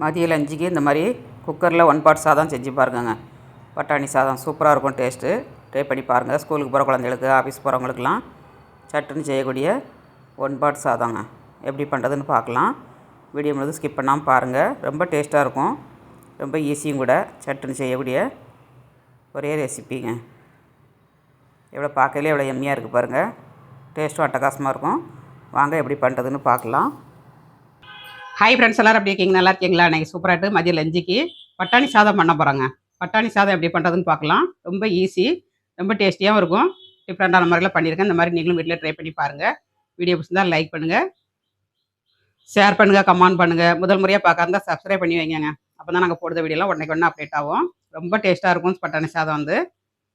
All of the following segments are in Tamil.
மதிய லஞ்சுக்கு இந்த மாதிரி குக்கரில் ஒன் பாட் சாதம் செஞ்சு பாருங்கங்க. பட்டாணி சாதம் சூப்பராக இருக்கும் டேஸ்ட்டு ட்ரை பண்ணி பாருங்கள் ஸ்கூலுக்கு போகிற குழந்தைகளுக்கு ஆஃபீஸ் போகிறவங்களுக்குலாம் சட்டுன்னு செய்யக்கூடிய ஒன் பாட் சாதங்க. எப்படி பண்ணுறதுன்னு பார்க்கலாம். வீடியோ முழுது ஸ்கிப் பண்ணாமல் பாருங்கள் ரொம்ப டேஸ்ட்டாக இருக்கும். ரொம்ப ஈஸியும் கூட சட்டுன்னு செய்யக்கூடிய ஒரே ரெசிப்பிங்க எவ்வளோ பார்க்கலே எவ்வளோ எம்மியாக இருக்குது பாருங்கள் டேஸ்ட்டும் அட்டகாசமாக இருக்கும். வாங்க எப்படி பண்ணுறதுன்னு பார்க்கலாம். ஹாய் ஃப்ரெண்ட்ஸ் எல்லாரும் எப்படி இருக்கீங்க? நல்லா இருக்கீங்களா? இன்றைக்கி சூப்பராகிட்டு மதியம் லஞ்சுக்கு பட்டாணி சாதம் பண்ண போகிறோங்க பட்டாணி சாதம் எப்படி பண்ணுறதுன்னு பார்க்கலாம். ரொம்ப ஈஸி ரொம்ப டேஸ்டியாகவும் இருக்கும். டிஃப்ரெண்ட்டான மாதிரிலாம் பண்ணியிருக்கேன் இந்த மாதிரி நீங்களும் வீட்டில் ட்ரை பண்ணி பாருங்கள் வீடியோ பிடிச்சிருந்தால் லைக் பண்ணுங்கள் ஷேர் பண்ணுங்கள் கமெண்ட் பண்ணுங்கள் முதல் முறையாக பார்க்காருந்தா சப்ஸ்கிரைப் பண்ணி வைங்கங்க. அப்போ தான் நாங்கள் போடுற வீடியோலாம் உடனே உடனே அப்டேட் ஆகும். ரொம்ப டேஸ்ட்டாக இருக்கும் பட்டாணி சாதம் வந்து.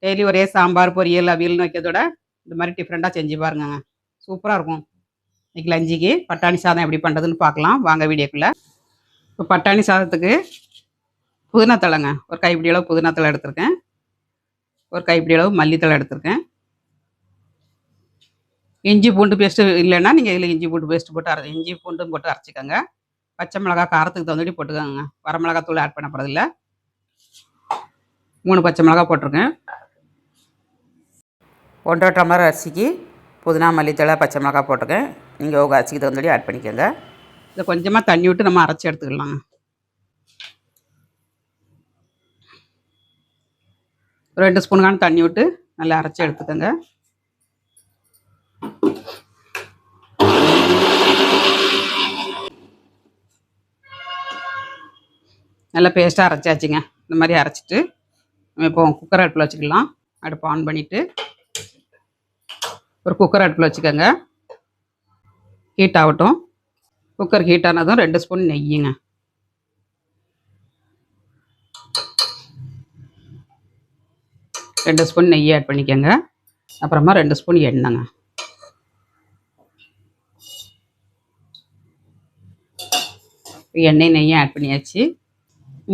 டெய்லி ஒரே சாம்பார் பொரியல் அவியல்னு வைக்கிறதோட இந்த மாதிரி டிஃப்ரெண்ட்டாக செஞ்சு பாருங்கங்க. சூப்பராக இருக்கும். இன்றைக்கி லஞ்சுக்கு பட்டாணி சாதம் எப்படி பண்ணுறதுன்னு பார்க்கலாம். வாங்க வீடியோக்குள்ளே. இப்போ பட்டாணி சாதத்துக்கு புதினா தழைங்க ஒரு கைப்பிடி அளவு புதினா தழை எடுத்திருக்கேன். ஒரு கைப்பிடி அளவு மல்லித்தழை எடுத்திருக்கேன். இஞ்சி பூண்டு பேஸ்ட்டு இல்லைன்னா நீங்கள் இதில் இஞ்சி பூண்டு பேஸ்ட்டு போட்டு அரை இஞ்சி பூண்டும் போட்டு அரைச்சிக்கோங்க. பச்சை மிளகா காரத்துக்கு தகுந்தபடி போட்டுக்கோங்க. வரமிளகா தூள் ஆட் பண்ண போகிறதில்ல மூணு பச்சை மிளகா போட்டிருக்கேன். ஒன்றரை டம்ளர் அரிசிக்கு புதினா மல்லித்தலை பச்சை மிளகா போட்டிருக்கேன். நீங்கள் உங்கள் அரிசிக்கு தகுந்தபடி ஆட் பண்ணிக்கோங்க. இதை கொஞ்சமாக தண்ணி விட்டு நம்ம அரைச்சி எடுத்துக்கலாம். ஒரு ரெண்டு ஸ்பூனுக்கான தண்ணி விட்டு நல்லா அரைச்சி எடுத்துக்கோங்க. நல்லா பேஸ்ட்டாக அரைச்சாச்சுங்க. இந்த மாதிரி அரைச்சிட்டு நம்ம இப்போ குக்கர் அடுப்பில் வச்சுக்கலாம். அடுப்பு ஆன் பண்ணிவிட்டு ஒரு குக்கர் அடுப்பில் வச்சுக்கோங்க. ஹீட் ஆகட்டும். குக்கர் ஹீட் ஆனதும் ரெண்டு ஸ்பூன் நெய்யுங்க. ரெண்டு ஸ்பூன் நெய் ஆட் பண்ணிக்கோங்க. அப்புறமா ரெண்டு ஸ்பூன் எண்ணெய்ங்க. எண்ணெய் நெய்யும் ஆட் பண்ணியாச்சு.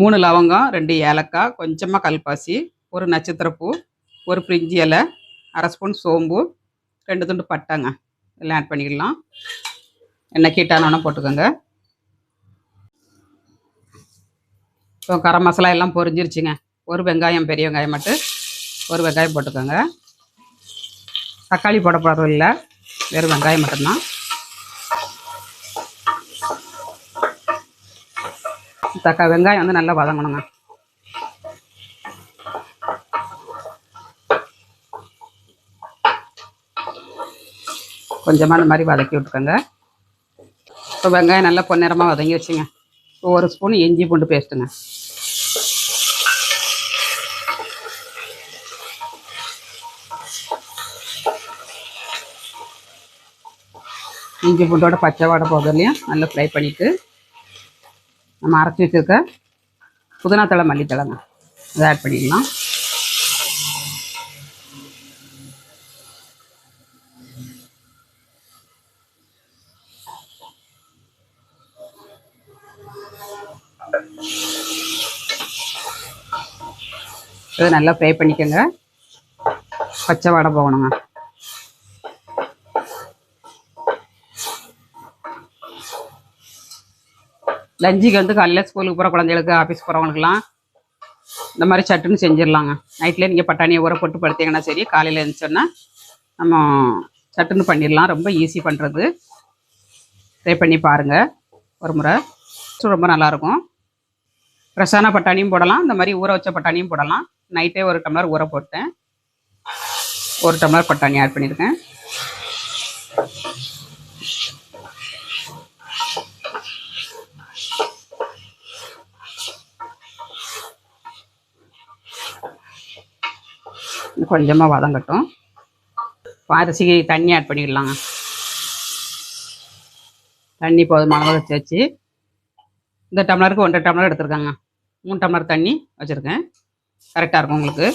மூணு லவங்கம் ரெண்டு ஏலக்காய் கொஞ்சமாக கல்பாசி ஒரு நட்சத்திரப்பூ ஒரு பிரிஞ்சி இலை அரை ஸ்பூன் சோம்பு ரெண்டு துண்டு பட்டைங்க. எல்லாம் ஆட் பண்ணிக்கலாம் எண்ணெய் கீட்டானோன்னா போட்டுக்கோங்க. இப்போ கரம் மசாலா எல்லாம் பொரிஞ்சிருச்சுங்க. ஒரு வெங்காயம் பெரிய வெங்காயம் மட்டும் ஒரு வெங்காயம் போட்டுக்கோங்க. தக்காளி போடப்படுறது இல்லை. வெறும் வெங்காயம் மட்டும்தான். தக்கா வெங்காயம் வந்து நல்லா வதங்கணுங்க. கொஞ்சமாக இந்த மாதிரி வதக்கி விட்டுக்கோங்க. இப்போ வெங்காயம் நல்லா பொன்னிறமாக வதங்கி வச்சுங்க. ஒரு ஸ்பூன் இஞ்சி பூண்டு பேஸ்ட்டுங்க. இஞ்சி பூண்டோட பச்சை வாடை போகிறதுலையும் நல்லா ஃப்ரை பண்ணிவிட்டு நம்ம அரைச்சி வச்சுருக்க புதினா தழை மல்லித்தழைங்க. அதை ஆட் பண்ணிடலாம். இதை நல்லா ஃப்ரை பண்ணிக்கோங்க. பச்சை வாடை போகணுங்க. லஞ்சுக்கு வந்து காலையில் ஸ்கூலுக்கு போகிற குழந்தைகளுக்கு ஆஃபீஸ் போகிறவங்களுக்குலாம் இந்த மாதிரி சட்டுன்னு செஞ்சிடலாங்க. நைட்லேயே நீங்கள் பட்டாணியை ஊற போட்டு படுத்தீங்கன்னா சரி காலையில் எழுந்தோன்னா நம்ம சட்டுன்னு பண்ணிடலாம். ரொம்ப ஈஸி பண்ணுறது ட்ரை பண்ணி பாருங்கள் ஒரு முறை. ரொம்ப நல்லாயிருக்கும் ஃப்ரெஷ்ஷான பட்டாணியும் போடலாம். இந்த மாதிரி ஊற வச்ச பட்டாணியும் போடலாம். நைட்டே ஒரு டம்ளர் ஊற போட்டேன். ஒரு டம்ளர் பட்டாணி ஆட் பண்ணியிருக்கேன். கொஞ்சமாக வதங்கட்டும் அரிசிக்கு தண்ணி ஆட் பண்ணிடலாங்க. தண்ணி போதுமான வச்சு வச்சு இந்த டம்ளருக்கு ஒன்றரை டம்ளர் எடுத்துருக்காங்க. மூணு டம்ளர் தண்ணி வச்சுருக்கேன். கரெக்டாக இருக்கும் உங்களுக்கு.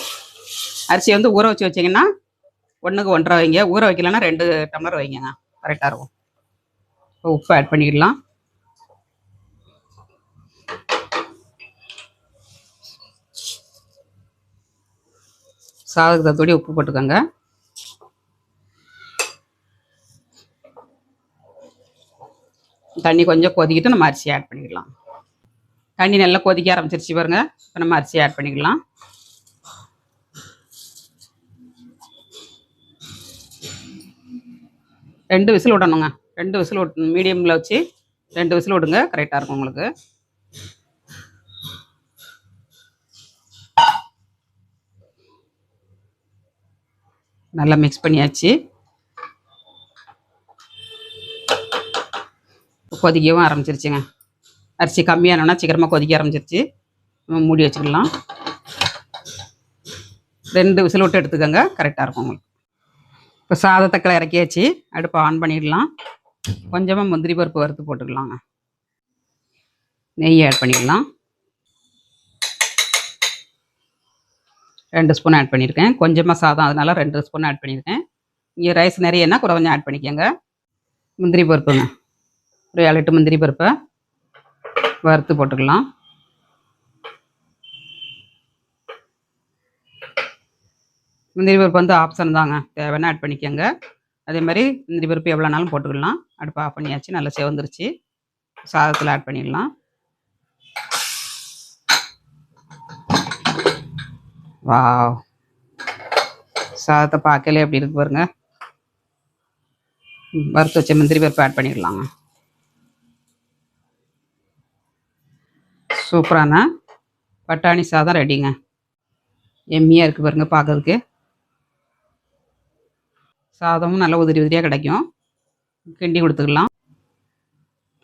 அரிசி வந்து ஊற வச்சு வச்சிங்கன்னா ஒன்றுக்கு ஒன்றரை வைங்க. ஊற வைக்கலன்னா ரெண்டு டம்ளர் வைங்கங்க கரெக்டாக இருக்கும். இப்போ உப்பு ஆட் பண்ணிடலாம் சாதத்துக்கு தத்தோடி உப்பு போட்டுக்கோங்க. தண்ணி கொஞ்சம் கொதிக்கிட்டு நம்ம அரிசி ஆட் பண்ணிக்கலாம். தண்ணி நல்லா கொதிக்க ஆரம்பிச்சிருச்சு பாருங்க. இப்போ நம்ம அரிசி ஆட் பண்ணிக்கலாம். ரெண்டு விசில் விடணுங்க ரெண்டு விசில் விட்டு மீடியமில் வச்சு ரெண்டு விசில் விடுங்க கரெக்டாக இருக்கும் உங்களுக்கு. நல்லா மிக்ஸ் பண்ணியாச்சு. கொதிக்கவும் ஆரம்பிச்சிருச்சுங்க. அரிசி கம்மியானோன்னா சீக்கிரமாக கொதிக்க ஆரம்பிச்சிருச்சு. நம்ம மூடி வச்சுக்கலாம். ரெண்டு விசில் விட்டு எடுத்துக்கோங்க. கரெக்டாக இருக்கும் உங்களுக்கு. இப்போ சாதத்தக்களை இறக்கியாச்சு. அடுப்பை ஆன் பண்ணிடலாம். கொஞ்சமாக முந்திரி பருப்பு வறுத்து போட்டுக்கலாங்க. நெய் ஆட் பண்ணிடலாம். ரெண்டு ஸ்பூன் ஆட் பண்ணியிருக்கேன் கொஞ்சமாக சாதம் அதனால ரெண்டு ஸ்பூன் ஆட் பண்ணியிருக்கேன் இங்கே ரைஸ் நிறையன்னா கூட கொஞ்சம் ஆட் பண்ணிக்கோங்க. முந்திரி பருப்புங்க. ஒரு ஏழு எட்டு முந்திரி பருப்பை. வறுத்து போட்டுக்கலாம். முந்திரி பருப்பு வந்து ஆப்ஷன் தாங்க. தேவைன்னா ஆட் பண்ணிக்கோங்க. அதே மாதிரி முந்திரி பருப்பு எவ்வளோனாலும் போட்டுக்கலாம். அடுப்பு ஆஃப் பண்ணியாச்சு நல்லா செவந்துருச்சு. சாதத்தில் ஆட் பண்ணிடலாம். வாவ். சாதத்தை பார்க்கலே எப்படி இருக்கு பாருங்க. வறுத்து வச்ச முந்திரி பருப்பு ஆட் பண்ணிடலாங்க. சூப்பரான பட்டாணி சாதம் ரெடிங்க எம்மியாக இருக்குது பாருங்க பார்க்கறதுக்கு சாதமும் நல்லா உதிரி உதிரியாக கிடைக்கும். கிண்டி கொடுத்துக்கலாம்.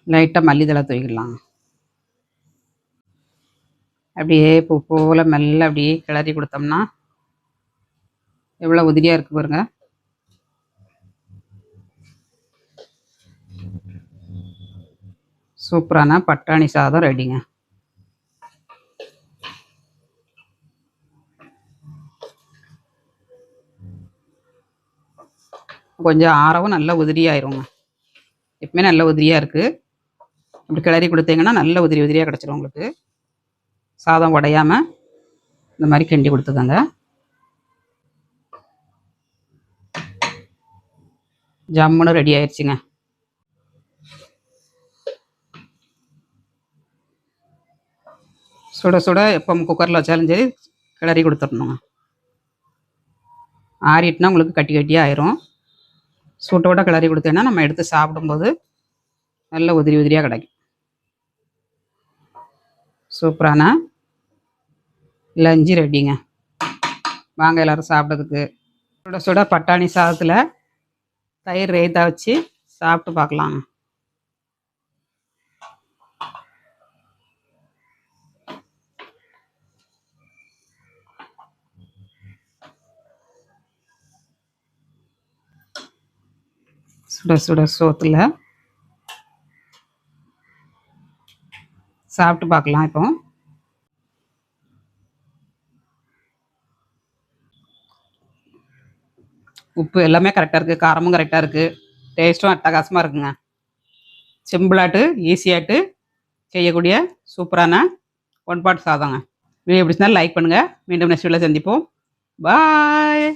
லைட்டாக மல்லித்தலை தூக்கிடலாம் அப்படியே பூ போல் மெல்ல அப்படியே கிளறி கொடுத்தோம்னா எவ்வளோ உதிரியாக இருக்குது பாருங்க. சூப்பரான பட்டாணி சாதம் ரெடிங்க கொஞ்சம் ஆறவும் நல்லா உதிரியாயிருங்க. எப்பவுமே நல்ல உதிரியாக இருக்குது இப்படி கிளறி கொடுத்தீங்கன்னா நல்ல உதிரி உதிரியாக கிடச்சிரும் உங்களுக்கு. சாதம் உடையாமல் இந்த மாதிரி கிண்டி கொடுத்துக்கோங்க. ஜம்முன்னு ரெடி ஆயிடுச்சுங்க சுட சுட எப்போ குக்கரில் வச்சாலும் சரி கிளறி கொடுத்துடணுங்க. ஆறிட்டுனா உங்களுக்கு கட்டி கட்டியாக ஆயிரும். சூட்டோட கிளறி கொடுத்தேன்னா நம்ம எடுத்து சாப்பிடும்போது நல்ல உதிரி உதிரியாக கிடைக்கும். சூப்பரான லஞ்சு ரெடிங்க. வாங்க எல்லோரும் சாப்பிட்றதுக்கு. சுட சுட பட்டாணி சாதத்தில் தயிர் ரைத்தா வச்சு சாப்பிட்டு பார்க்கலாங்க. சுட சுட சோத்தில். சாப்பிட்டு பார்க்கலாம் இப்போ. உப்பு எல்லாமே கரெக்டாக இருக்குது காரமும் கரெக்டாக இருக்குது டேஸ்ட்டும் அட்டகாசமாக இருக்குங்க. சிம்பிளாட்டு ஈஸியாட்டு செய்யக்கூடிய சூப்பரான ஒன் பாட் சாதங்க. வீடியோ பிடிச்சிருந்தா லைக் பண்ணுங்கள் மீண்டும் நெக்ஸ்ட் வீடியோவில் சந்திப்போம். பாய்